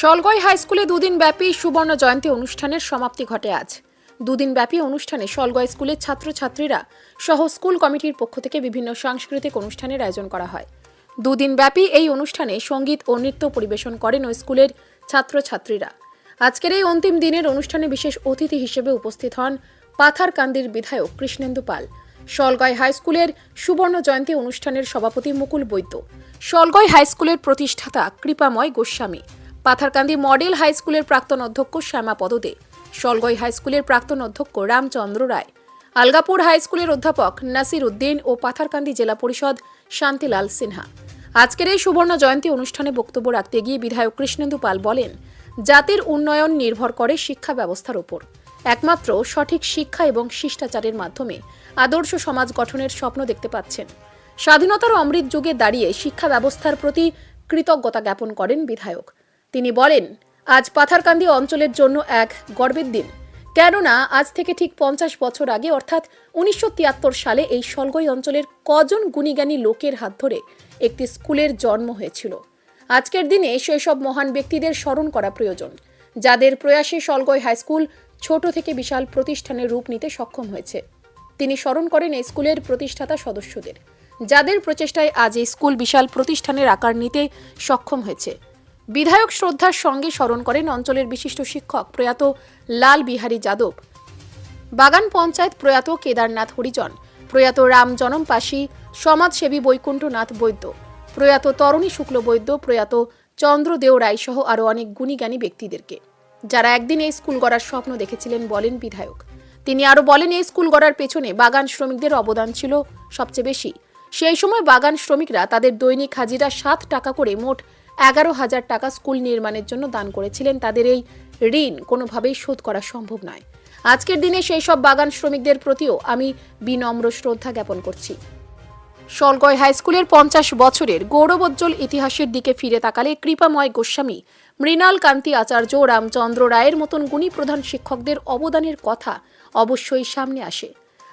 Salgai high স্কুলে দুদিন ব্যাপী সুবর্ণ জয়ন্তী অনুষ্ঠানের সমাপ্তি ঘটে আজ। দুদিন ব্যাপী অনুষ্ঠানে সলগয় স্কুলের ছাত্রছাত্রীরা সহ স্কুল কমিটির পক্ষ থেকে বিভিন্ন সাংস্কৃতিক অনুষ্ঠানের আয়োজন করা হয়। দুদিন ব্যাপী এই অনুষ্ঠানে সংগীত ও নৃত্য পরিবেশন করেন ওই স্কুলের ছাত্রছাত্রীরা। আজকের এই অন্তিম দিনের অনুষ্ঠানে বিশেষ অতিথি হিসেবে উপস্থিত হন পাথারকান্দির বিধায়ক কৃষ্ণেন্দু পাল। সলগয় হাই স্কুলের সুবর্ণ জয়ন্তী অনুষ্ঠানের সভাপতি মুকুল বৈদ্য। সলগয় হাই স্কুলের প্রতিষ্ঠাতা কৃপাময় গোস্বামী। পাথারকান্দি মডেল হাই স্কুলের প্রাক্তন অধ্যক্ষ শ্যামা পদদে সলগই হাই স্কুলের প্রাক্তন অধ্যক্ষ রামচন্দ্র রায়, আলগাপুর হাই স্কুলের অধ্যাপক নাসির উদ্দিন ও পাথারকান্দি জেলা পরিষদ শান্তিলাল সিনহা। আজকের এই সুবর্ণ জয়ন্তী অনুষ্ঠানে বক্তব্য রাখতে গিয়ে বিধায়ক কৃষ্ণেন্দু পাল বলেন, জাতির উন্নয়ন নির্ভর করে শিক্ষা ব্যবস্থার উপর। একমাত্র সঠিক শিক্ষা এবং শিষ্টাচারের মাধ্যমে আদর্শ সমাজ গঠনের স্বপ্ন দেখতে পাচ্ছেন। স্বাধীনতার অমৃত যুগে দাঁড়িয়ে শিক্ষা ব্যবস্থার প্রতি কৃতজ্ঞতা জ্ঞাপন করেন বিধায়ক। তিনি বলেন, আজ পাথারকান্দি অঞ্চলের জন্য এক গর্বের দিন। কেননা, আজ থেকে ঠিক পঞ্চাশ বছর আগে, অর্থাৎ উনিশশো তিয়াত্তর সালে, এই সলগই অঞ্চলের কজন গুণীজ্ঞানী লোকের হাত ধরে একটি স্কুলের জন্ম হয়েছিল। আজকের দিনে সেসব মহান ব্যক্তিদের স্মরণ করা প্রয়োজন, যাদের প্রয়াসে সলগই হাইস্কুল ছোট থেকে বিশাল প্রতিষ্ঠানের রূপ নিতে সক্ষম হয়েছে। তিনি স্মরণ করেন এই স্কুলের প্রতিষ্ঠাতা সদস্যদের, যাদের প্রচেষ্টায় আজ এই স্কুল বিশাল প্রতিষ্ঠানের আকার নিতে সক্ষম হয়েছে। বিধায়ক শ্রদ্ধার সঙ্গে স্মরণ করেন অঞ্চলের বিশিষ্ট শিক্ষক প্রয়াত লাল বিহারী যাদব। বাগান পঞ্চায়েত প্রয়াত কেদারনাথ হরিজন, প্রয়াত রাম জনম পাশি সমাজসেবী বৈকুণ্ঠনাথ বৈদ্য, প্রয়াত তরণী শুক্ল বৈদ্য, প্রয়াত চন্দ্রদেও রায় সহ আরও অনেক গুণীজ্ঞানী ব্যক্তিদেরকে। যারা একদিন এই স্কুল গড়ার স্বপ্ন দেখেছিলেন বলেন বিধায়ক। তিনি আরও বলেন, এই স্কুল গড়ার পেছনে বাগান শ্রমিকদের অবদান ছিল সবচেয়ে বেশি। সেই সময় বাগান শ্রমিকরা তাদের দৈনিক হাজিরা সাত টাকা করে মোট এগারো হাজার টাকা স্কুল নির্মাণের জন্য দান করেছিলেন তাদের এই ঋণ কোনোভাবেই শোধ করা সম্ভব নয়। আজকের দিনে সেই সব বাগান শ্রমিকদের প্রতিও আমি বিনম্র শ্রদ্ধা জ্ঞাপন করছি। সলগয় হাই স্কুলের পঞ্চাশ বছরের গৌরবোজ্জ্বল ইতিহাসের দিকে ফিরে তাকালে কৃপাময় গোস্বামী, মৃণাল কান্তি আচার্য, রামচন্দ্র রায়ের মতন গুণী প্রধান শিক্ষকদের অবদানের কথা অবশ্যই সামনে আসে।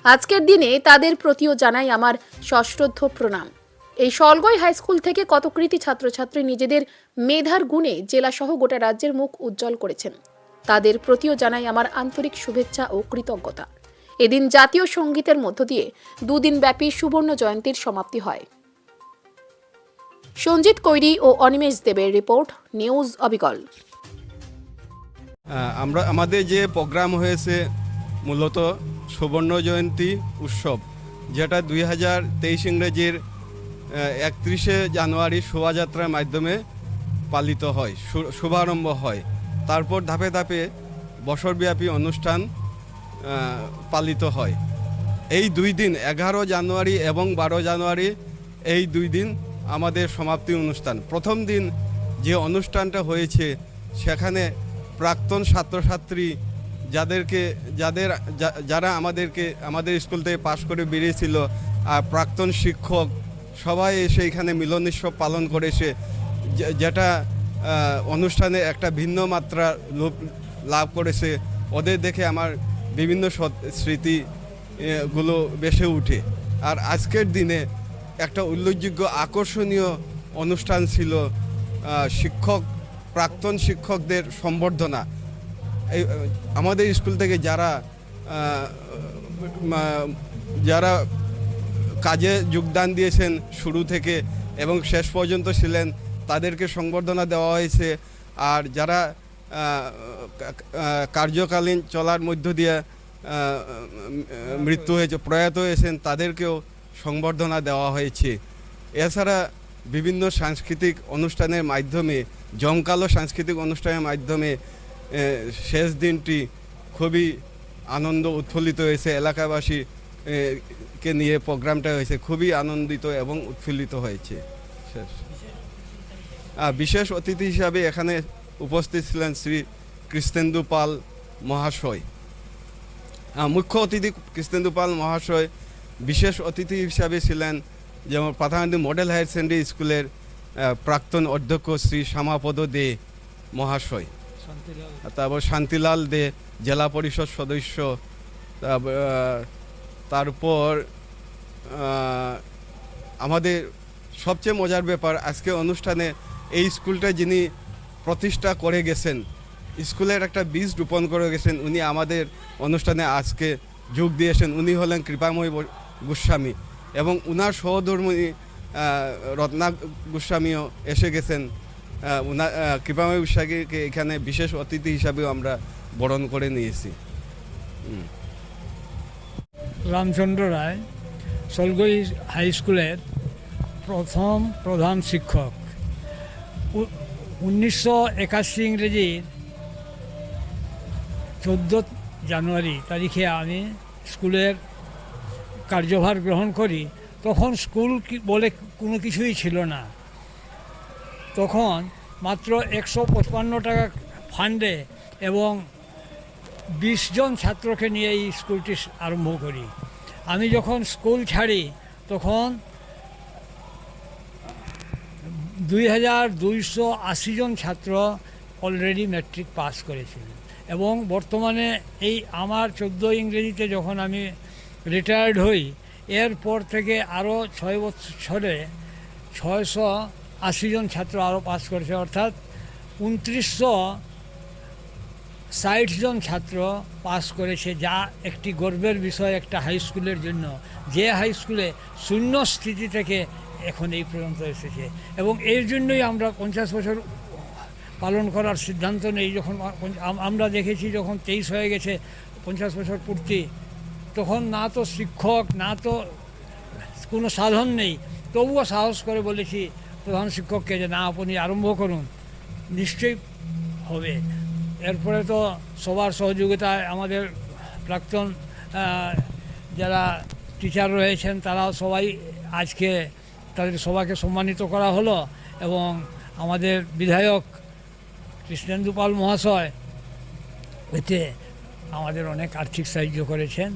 আজকের দিনে তাদের প্রতিও জানাই আমার সশ্রদ্ধ প্রণাম। এই সলগই হাই স্কুল থেকে কত কৃতি ছাত্রছাত্রী নিজেদের মেধার গুণে জেলাসহ গোটা রাজ্যের মুখ উজ্জ্বল করেছেন? তাদের প্রতিও জানাই আমার আন্তরিক শুভেচ্ছা ও কৃতজ্ঞতা। এদিন জাতীয় সঙ্গীতের মধ্য দিয়ে দুদিন ব্যাপী সুবর্ণ জয়ন্তীর সমাপ্তি হয়। সঞ্জিত কৈরি ও অনিমেষ দেবের রিপোর্ট, নিউজ অবিকল। আমরা, আমাদের যে প্রোগ্রাম হয়েছে, মূলত সুবর্ণ জয়ন্তী উৎসব, যেটা দুই হাজার তেইশ ইংরেজির একত্রিশে জানুয়ারি শোভাযাত্রার মাধ্যমে পালিত হয় শুভারম্ভ হয়। তারপর ধাপে ধাপে বছরব্যাপী অনুষ্ঠান পালিত হয়। এই দুই দিন, এগারো জানুয়ারি এবং বারো জানুয়ারি, এই দুই দিন আমাদের সমাপ্তি অনুষ্ঠান। প্রথম দিন যে অনুষ্ঠানটা হয়েছে, সেখানে প্রাক্তন ছাত্রছাত্রী যাদেরকে, যাদের যারা আমাদেরকে, আমাদের স্কুল থেকে পাশ করে বেরিয়েছিল, আর প্রাক্তন শিক্ষক সবাই এসে এখানে মিলন উৎসব পালন করেছে যেটা অনুষ্ঠানে একটা ভিন্ন মাত্রা লোপ লাভ করেছে, ওদের দেখে আমার বিভিন্ন স্মৃতি গুলো বেসে উঠে। আর আজকের দিনে একটা উল্লেখযোগ্য আকর্ষণীয় অনুষ্ঠান ছিল শিক্ষক, প্রাক্তন শিক্ষকদের সম্বর্ধনা। এই, আমাদের স্কুল থেকে যারা যারা কাজে যোগদান দিয়েছেন শুরু থেকে এবং শেষ পর্যন্ত ছিলেন। তাদেরকে সংবর্ধনা দেওয়া হয়েছে। আর যারা কার্যকালীন চলার মধ্য দিয়ে মৃত্যু হয়েছে, প্রয়াত হয়েছেন, তাদেরকেও সংবর্ধনা দেওয়া হয়েছে। এছাড়া বিভিন্ন সাংস্কৃতিক অনুষ্ঠানের মাধ্যমে, জমকালো সাংস্কৃতিক অনুষ্ঠানের মাধ্যমে শেষ দিনটি খুবই আনন্দ উৎফুল্লিত হয়েছে এলাকাবাসী কে নিয়ে প্রোগ্রামটা হয়েছে খুবই আনন্দিত এবং উৎফুল্লিত হয়েছে। শেষ। বিশেষ অতিথি হিসাবে এখানে উপস্থিত ছিলেন শ্রী কৃষ্ণেন্দু পাল মহাশয়। মুখ্য অতিথি কৃষ্ণেন্দু পাল মহাশয় বিশেষ অতিথি হিসাবে ছিলেন যেমন পাথাকান্দি মডেল হায়ার সেকেন্ডারি স্কুলের প্রাক্তন অধ্যক্ষ শ্রী শ্যামাপদ দে মহাশয়। তারপর শান্তিলাল দে জেলা পরিষদ সদস্য। তারপর তারপর আমাদের সবচেয়ে মজার ব্যাপার আজকে অনুষ্ঠানে এই স্কুলটা যিনি প্রতিষ্ঠা করে গেছেন স্কুলের একটা বীজ রোপণ করে গেছেন উনি আমাদের অনুষ্ঠানে আজকে যোগ দিয়েছেন। উনি হলেন কৃপাময়ী গোস্বামী এবং উনার সহধর্মিনী আহ, রত্না গোস্বামীও এসে গেছেন। উনার কৃপাময়ী গোস্বামীকে এখানে বিশেষ অতিথি হিসাবেও আমরা বরণ করে নিয়েছি। রামচন্দ্র রায় সলগই হাই স্কুলের প্রথম প্রধান শিক্ষক। উনিশশো একাশি ইংরেজির চোদ্দ জানুয়ারি তারিখে আমি স্কুলের কার্যভার গ্রহণ করি, তখন স্কুল বলে কোনো কিছুই ছিল না। তখন মাত্র একশো পঁচপান্ন টাকা ফান্ডে এবং বিশ জন ছাত্রকে নিয়ে এই স্কুলটি আরম্ভ করি। আমি যখন স্কুল ছাড়ি, তখন দুই হাজার দুইশো আশি জন ছাত্র অলরেডি ম্যাট্রিক পাস করেছিলেন এবং বর্তমানে এই আমার চোদ্দ ইংরেজিতে যখন আমি রিটায়ার্ড হই, এরপর থেকে আরও ছয় বছরে ছয়শো আশি জন ছাত্র আরও পাস করেছে, অর্থাৎ উনত্রিশশো ষাট জন ছাত্র পাস করেছে, যা একটি গর্বের বিষয় একটা হাই স্কুলের জন্য। যে হাই স্কুলে শূন্য স্থিতি থেকে এখন এই পর্যন্ত এসেছে। এবং এর জন্যই আমরা পঞ্চাশ বছর পালন করার সিদ্ধান্ত নেই। যখন আমরা দেখেছি যখন তেইশ হয়ে গেছে পঞ্চাশ বছর পূর্তি, তখন না তো শিক্ষক, না তো কোনো সাধন নেই। তবুও সাহস করে বলেছি প্রধান শিক্ষককে যে, না, আপনি আরম্ভ করুন। নিশ্চয়ই হবে। এরপরে তো সবার সহযোগিতায় আমাদের প্রাক্তন যারা টিচার রয়েছেন তারা সবাই আজকে তাদের সবাইকে সম্মানিত করা হলো এবং আমাদের বিধায়ক কৃষ্ণেন্দুপাল মহাশয় এতে আমাদের অনেক আর্থিক সাহায্য করেছেন।